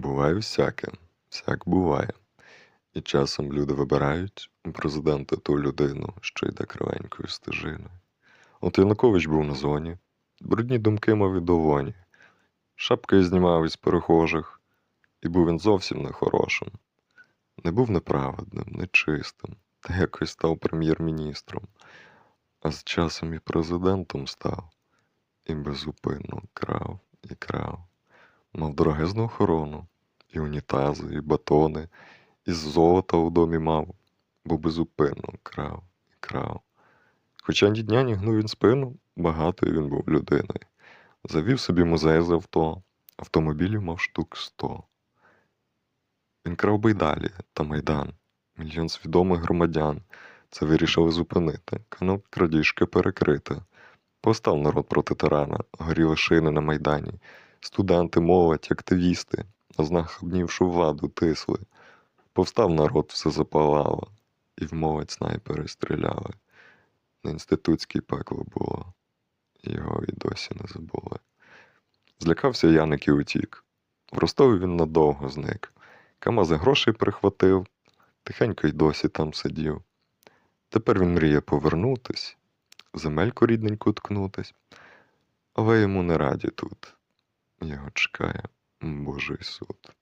Буває всяке, всяк буває. І часом люди вибирають у президента ту людину, що йде кривенькою стежиною. От Янукович був на зоні, брудні думки мав і долоні, шапки знімав із перехожих, і був він зовсім не хорошим. Не був неправедним, нечистим, та якось став прем'єр-міністром, а з часом і президентом став, і безупинно крав і крав. Мав дорогезну охорону, і унітази, і батони, і золота у домі мав, бо безупинно крав і крав. Хоча ні дня ні гнув він спину, багатою він був людиною. Завів собі музей з авто, автомобілів мав штук сто. Він крав би й далі, та майдан, мільйон свідомих громадян. Це вирішили зупинити, канал крадіжки перекрити. Постав народ проти тирана, горіли шини на майдані. Студенти, молодь, активісти, знахабнівшу владу тисли. Повстав народ, все запалало, і в молодь снайпери стріляли. На інститутській пекло було, його і досі не забули. Злякався Яник і утік. В Ростові він надовго зник. Камази грошей прихватив, тихенько й досі там сидів. Тепер він мріє повернутись, земельку рідненьку ткнутись, але йому не раді тут. Його чекає Божий суд.